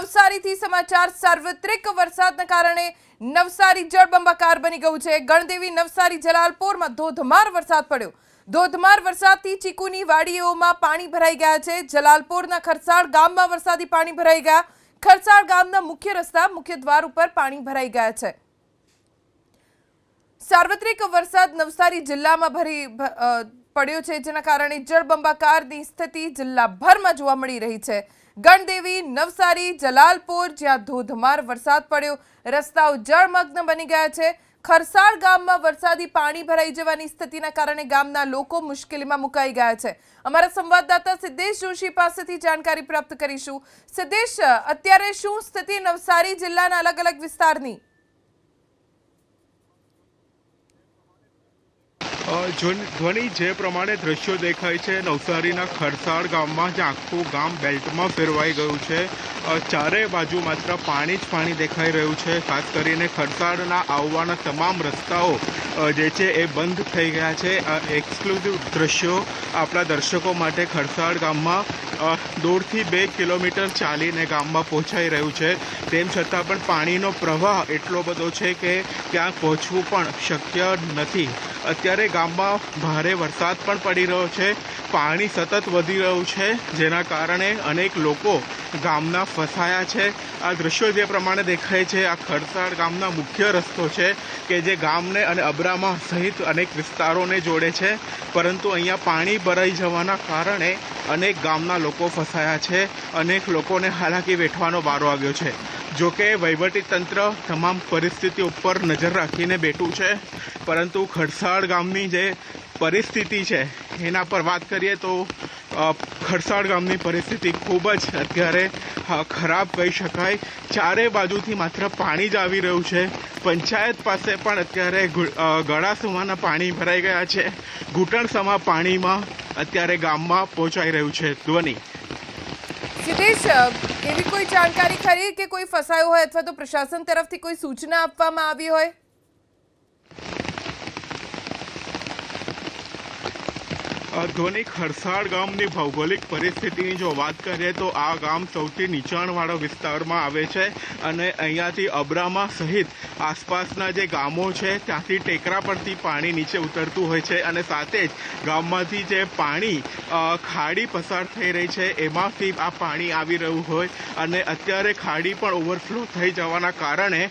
નવસારીથી સમાચાર, સાર્વત્રિક વરસાદના કારણે નવસારી જળબંબાકાર બની ગયું છે. ગણદેવી નવસારી જલાલપોરમાં ધોધમાર વરસાદ પડ્યો. ધોધમાર વરસાદથી ચીકુની વાડીઓમાં પાણી ભરાઈ ગયા છે. જલાલપોરના ખરસાળ ગામમાં વરસાદી પાણી ભરાઈ ગયા. ખરસાળ ગામના મુખ્ય રસ્તા, મુખ્ય દ્વાર ઉપર પાણી ભરાઈ ગયા છે. સાર્વત્રિક વરસાદ નવસારી જિલ્લામાં ભરી પડ્યો છે, જેના કારણે જળબંબાકારની સ્થિતિ જિલ્લાભરમાં જોવા મળી રહી છે. ગણદેવી, નવસારી, જલાલપોર, જ્યાં ધોધમાર વરસાદ પડ્યો. રસ્તાઓ જળમગ્ન બની ગયા છે. ખરસાળ ગામમાં વરસાદી પાણી ભરાઈ જવાની સ્થિતિના કારણે ગામના લોકો મુશ્કેલીમાં મુકાઈ ગયા છે. અમારા સંવાદદાતા સિદ્ધેશ જોશી પાસેથી જાણકારી પ્રાપ્ત કરીશું. સિદ્ધેશ, અત્યારે શું સ્થિતિ નવસારી જિલ્લાના અલગ અલગ વિસ્તારની અ, જો- ધ્વનિ જે પ્રમાણે દ્રશ્યો દેખાય છે, નવસારીના ખરસાળ ગામમાં જે આખું ગામ બેલ્ટમાં ફેરવાઈ ગયું છે. ચારે બાજુ માત્ર પાણી જ પાણી દેખાઈ રહ્યું છે. ખાસ કરીને ખરસાળના આવવાના તમામ રસ્તાઓ જે છે એ બંધ થઈ ગયા છે. એક્સક્લુઝિવ દ્રશ્યો આપણા દર્શકો માટે ખરસાળ ગામમાં દોઢથી બે કિલોમીટર ચાલીને ગામમાં પહોંચાઈ રહ્યું છે. તેમ છતાં પણ પાણીનો પ્રવાહ એટલો બધો છે કે ત્યાં પહોંચવું પણ શક્ય નથી. અત્યારે ગામમાં ભારે વરસાદ પણ પડી રહ્યો છે. પાણી સતત વધી રહ્યું છે, જેના કારણે અનેક લોકો ગામના ફસાયા છે. આ દ્રશ્યો જે પ્રમાણે દેખાય છે, આ ખરસાળ ગામના મુખ્ય રસ્તો છે કે જે ગામને અને અબરામાં સહિત અનેક વિસ્તારોને જોડે છે. પરંતુ અહીંયા પાણી ભરાઈ જવાના કારણે અનેક ગામના લોકો ફસાયા છે. અનેક લોકોને હાલાકી વેઠવાનો વારો આવ્યો છે. જોકે વહીવટી તંત્ર તમામ પરિસ્થિતિ ઉપર નજર રાખીને બેઠું છે. પરંતુ ખડસાળ ગામની જે પરિસ્થિતિ છે, એના પર વાત કરીએ તો ખડસાળ ગામની પરિસ્થિતિ ખૂબ જ અત્યારે ખરાબ કહી શકાય. ચારે બાજુથી માત્ર પાણી જ આવી રહ્યું છે. પંચાયત પાસે પણ અત્યારે ગળાસુમાના પાણી ભરાઈ ગયા છે. ઘૂંટણસમા પાણીમાં અત્યારે ગામમાં પહોંચાઈ રહ્યું છે ધ્વનિ. સિદ્દેશ એવી કોઈ જાણકારી ખરી કે કોઈ ફસાયો હોય અથવા તો પ્રશાસન તરફથી કોઈ સૂચના આપવામાં આવી હોય? અ, ધ્વનિ ખરસાળ ગામની ભૌગોલિક પરિસ્થિતિની જો વાત કરીએ તો આ ગામ સૌથી નીચાણવાળા વિસ્તારમાં આવે છે અને અહીંયાથી અબરામા સહિત આસપાસના જે ગામો છે ત્યાંથી ટેકરા પરથી પાણી નીચે ઉતરતું હોય છે અને સાથે જ ગામમાંથી જે પાણી ખાડી પસાર થઈ રહી છે એમાંથી આ પાણી આવી રહ્યું હોય અને અત્યારે ખાડી પણ ઓવરફ્લો થઈ જવાના કારણે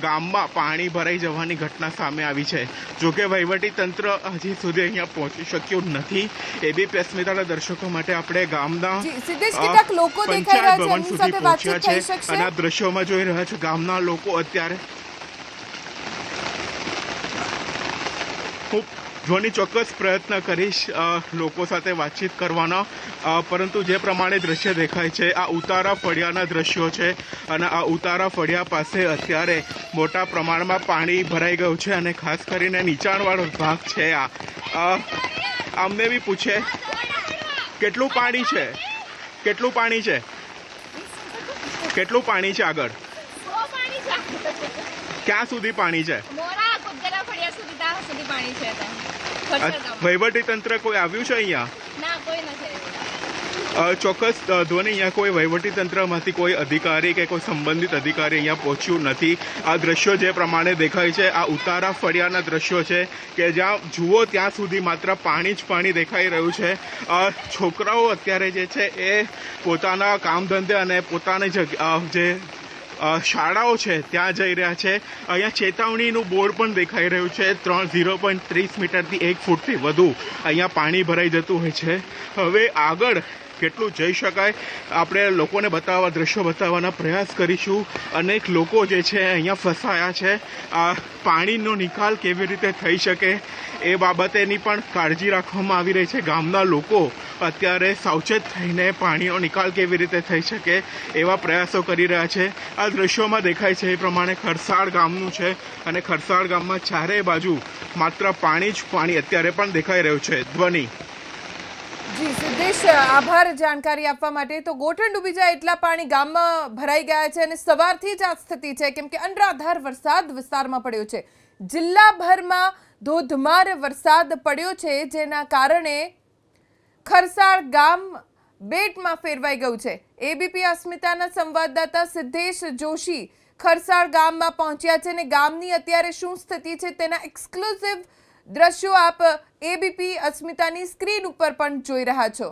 ગામમાં પાણી ભરાઈ જવાની ઘટના સામે આવી છે. જોકે વહીવટી તંત્ર હજી સુધી અહીંયા પહોંચી શક્યું નથી. એબીપી અસ્મિતાના દર્શકો માટે આપણે ગામના પંચાયત ભવન સુધી પહોંચ્યા છે અને આ દ્રશ્યોમાં જોઈ રહ્યા છો ગામના લોકો અત્યારે હું જોની ચોક્કસ પ્રયત્ન કરીશ લોકો સાથે વાતચીત કરવાનો. પરંતુ જે પ્રમાણે દ્રશ્ય દેખાય છે આ ઉતારા ફળિયાના દ્રશ્યો છે અને આ ઉતારા ફળિયા પાસે અત્યારે મોટા પ્રમાણમાં પાણી ભરાઈ ગયું છે અને ખાસ કરીને નીચાણવાળો ભાગ છે આ. અમને બી પૂછે કેટલું પાણી છે? કેટલું પાણી છે? કેટલું પાણી છે આગળ? ક્યાં સુધી પાણી છે. વહીવટી તંત્ર કોઈ આવ્યું છે અહીંયા ના કોઈ નથી આવ્યું. અ, ચોક્કસ ધોની અહીંયા કોઈ વહીવટી તંત્રમાંથી કોઈ અધિકારી કે કોઈ સંબંધિત અધિકારી અહીંયા પહોંચ્યું નથી. આ દ્રશ્યો જે પ્રમાણે દેખાય છે, આ ઉતારા ફળિયાના દ્રશ્યો છે કે જ્યાં જુઓ ત્યાં સુધી માત્ર પાણી જ પાણી દેખાઈ રહ્યું છે. છોકરાઓ અત્યારે જે છે એ પોતાના કામ ધંધે અને પોતાની જગ્યા જે શાળાઓ છે ત્યાં જઈ રહ્યા છે. અહીંયા ચેતવણીનું બોર્ડ પણ દેખાઈ રહ્યું છે. ત્રણ, ઝીરો પોઈન્ટ ત્રીસ મીટરથી એક ફૂટથી વધુ અહીંયા પાણી ભરાઈ જતું હોય છે. હવે આગળ કેટલું જઈ શકાય. આપણે લોકોને બતાવવા, દ્રશ્યો બતાવવાના પ્રયાસ કરીશું. અનેક લોકો જે છે અહીંયા ફસાયા છે. આ પાણીનો નિકાલ કેવી રીતે થઈ શકે એ બાબતેની પણ કાળજી રાખવામાં આવી રહી છે. ગામના લોકો અત્યારે સાવચેત થઈને પાણીનો નિકાલ કેવી રીતે થઈ શકે એવા પ્રયાસો કરી રહ્યા છે. આ દ્રશ્યોમાં દેખાય છે એ પ્રમાણે ખરસાળ ગામનું છે અને ખરસાળ ગામમાં ચારેય બાજુ માત્ર પાણી જ પાણી અત્યારે પણ દેખાઈ રહ્યું છે. ધ્વનિ. જી, સિદ્ધેશ, આભાર જાણકારી આપવા માટે. તો ગોઠણ ડૂબી જાય એટલા પાણી ગામમાં ભરાઈ ગયા છે અને સવારથી જ આ સ્થિતિ છે, કેમ કે અનરાધાર વરસાદ વિસ્તારમાં પડ્યો છે. જિલ્લાભરમાં ધોધમાર વરસાદ પડ્યો છે, જેના કારણે ખરસાળ ગામ બેટમાં ફેરવાઈ ગયું છે. એબીપી અસ્મિતાના સંવાદદાતા સિદ્ધેશ જોશી ખરસાળ ગામમાં પહોંચ્યા છે અને ગામની અત્યારે શું સ્થિતિ છે તેના એક્સક્લુઝિવ દ્રશ્યો આપ એબીપી અસ્મિતાની સ્ક્રીન ઉપર પણ જોઈ રહ્યા છો.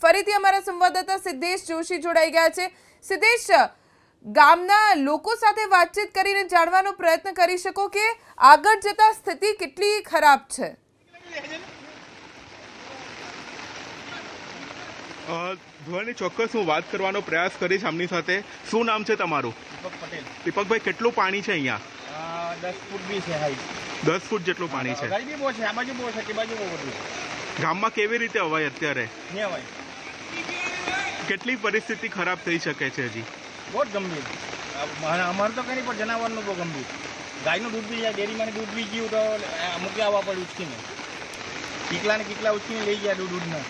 ફરીથી અમારા સંવાદદાતા સિદ્ધેશ જોશી જોડાઈ ગયા છે. સિદ્ધેશ ગામના લોકો સાથે વાતચીત કરીને જાણવાનો પ્રયત્ન કરી શકો કે આગળ જતા સ્થિતિ કેટલી ખરાબ છે? ધ્વની ચોક્કસ હું વાત કરવાનો પ્રયાસ કરીશ આમની સાથે. શું નામ છે તમારું? દીપક પટેલ. દીપકભાઈ કેટલું પાણી છે અહીંયા? દસ ફૂટ બી છે હાઈટ. દસ ફૂટ જેટલું પાણી છે. ગાડી બહુ છે આ બાજુ બહુ છે કે બાજુ બહુ બધું છે. ગામમાં કેવી રીતે અવાય અત્યારે? કેટલી પરિસ્થિતિ ખરાબ થઈ શકે છે હજી? બહુ જ ગંભીર. અમારે તો કંઈ પણ જનાવરનું બહુ ગંભીર. ગાયનું દૂધ બી જાય ડેરીમાં દૂધ બી ગયું તો મૂકી આવવા પડે ઉચકીને. કીકલા ને કીકલા ઉચકીને લઈ ગયા દૂધ દૂધને.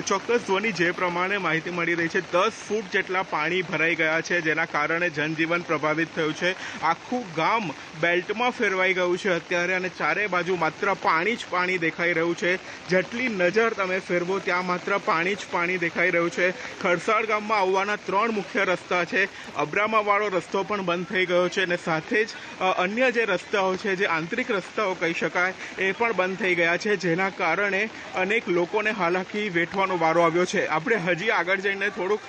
ચોક્કસ ધ્વની જે પ્રમાણે માહિતી મળી રહી છે, દસ ફૂટ જેટલા પાણી ભરાઈ ગયા છે, જેના કારણે જનજીવન પ્રભાવિત થયું છે. આખું ગામ બેલ્ટમાં ફેરવાઈ ગયું છે અત્યારે અને ચારે બાજુ માત્ર પાણી જ પાણી દેખાઈ રહ્યું છે. જેટલી નજર તમે ફેરવો, ત્યાં માત્ર પાણી જ પાણી દેખાઈ રહ્યું છે. ખરસાળ ગામમાં આવવાના ત્રણ મુખ્ય રસ્તા છે. અબ્રામાવાળો રસ્તો પણ બંધ થઈ ગયો છે અને સાથે જ અન્ય જે રસ્તાઓ છે, જે આંતરિક રસ્તાઓ કહી શકાય, એ પણ બંધ થઈ ગયા છે. જેના કારણે અનેક લોકોને હાલાકી વેઠવાનો વારો આવ્યો છે. આપણે હજી આગળ જઈને થોડુંક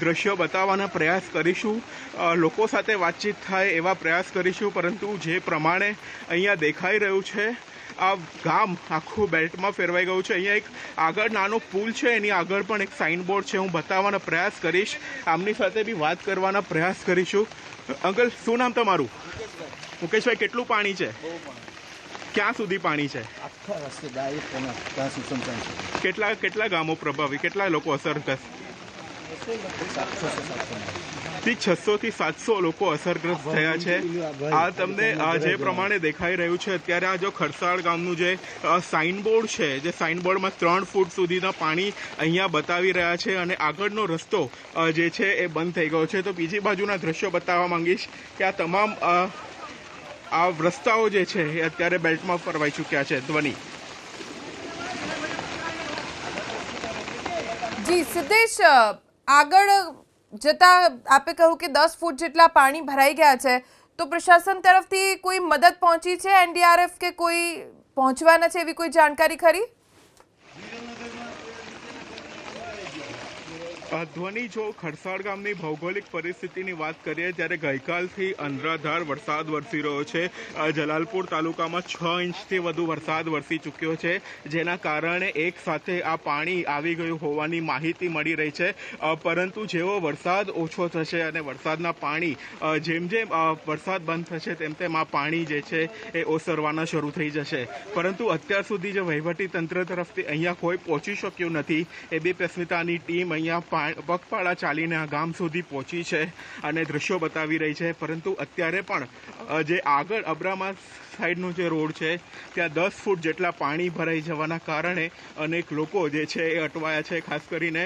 દ્રશ્ય બતાવવાના પ્રયાસ કરીશું. લોકો સાથે વાતચીત થાય એવા પ્રયાસ કરીશું, પરંતુ જે પ્રમાણે અહીંયા દેખાઈ રહ્યું છે, આ ગામ આખું બેલ્ટમાં ફેરવાઈ ગયું છે. અહીંયા એક આગળ નાનો પુલ છે, એની આગળ પણ એક સાઇનબોર્ડ છે. હું બતાવવાનો પ્રયાસ કરીશ. આમની સાથે બી વાત કરવાના પ્રયાસ કરીશું. અંકલ, શું નામ તમારું? મુકેશભાઈ, કેટલું પાણી છે? ક્યાં સુધી પાણી છે? આખા રસ્તે ડાયરેક્ટ એના ત્યાં સુધી છે. કેટલા કેટલા ગામો પ્રભાવિત? કેટલા લોકો અસરગ્રસ્ત? છસો થી સાતસો લોકો અસરગ્રસ્ત થયા છે. આ તમને જે પ્રમાણે દેખાઈ રહ્યું છે અત્યારે આ જો ખરસાળ ગામનું જે સાઇનબોર્ડ છે જે સાઇનબોર્ડમાં ત્રણ ફૂટ સુધીના પાણી અહીંયા બતાવી રહ્યા છે અને આગળનો રસ્તો જે છે એ બંધ થઈ ગયો છે. તો બીજી બાજુના દ્રશ્યો બતાવવા માંગીશ કે આ તમામ આ રસ્તાઓ જે છે એ અત્યારે બેલ્ટમાં ફરવાઈ ચૂક્યા છે, ધ્વનિ. જી, સિદ્ધેશ આગળ જતા આપે કહ્યું કે દસ ફૂટ જેટલા પાણી ભરાઈ ગયા છે, તો પ્રશાસન તરફથી કોઈ મદદ પહોંચી છે, એનડીઆરએફ કે કોઈ પહોંચવાના છે એવી કોઈ જાણકારી ખરી? ધ્વનિ જો ખરસાળ ગામની ભૌગોલિક પરિસ્થિતિની વાત કરીએ ત્યારે ગઈકાલથી અનરાધાર વરસાદ વરસી રહ્યો છે. જલાલપુર તાલુકામાં છ ઇંચથી વધુ વરસાદ વરસી ચૂક્યો છે, જેના કારણે એક સાથે આ પાણી આવી ગયું હોવાની માહિતી મળી રહી છે. પરંતુ જેવો વરસાદ ઓછો થશે અને વરસાદના પાણી જેમ જેમ વરસાદ બંધ થશે, તેમ તેમ આ પાણી જે છે એ ઓસરવાના શરૂ થઈ જશે. પરંતુ અત્યાર સુધી જે વહીવટી તંત્ર તરફથી અહીંયા કોઈ પહોંચી શક્યું નથી એબીપી અસ્મિતાની ટીમ અહીંયા પગપાળા ચાલીને આ ગામ સુધી પહોંચી છે અને દ્રશ્યો બતાવી રહી છે. પરંતુ અત્યારે પણ જે આગળ અબ્રામા સાઈડનો જે રોડ છે, ત્યાં દસ ફૂટ જેટલા પાણી ભરાઈ જવાના કારણે અનેક લોકો જે છે એ અટવાયા છે. ખાસ કરીને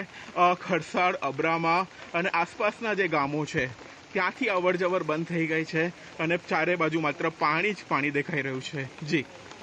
ખરસાળ અબ્રામા અને આસપાસના જે ગામો છે, ત્યાંથી અવર જવર બંધ થઈ ગઈ છે અને ચારે બાજુ માત્ર પાણી જ પાણી દેખાઈ રહ્યું છે. જી.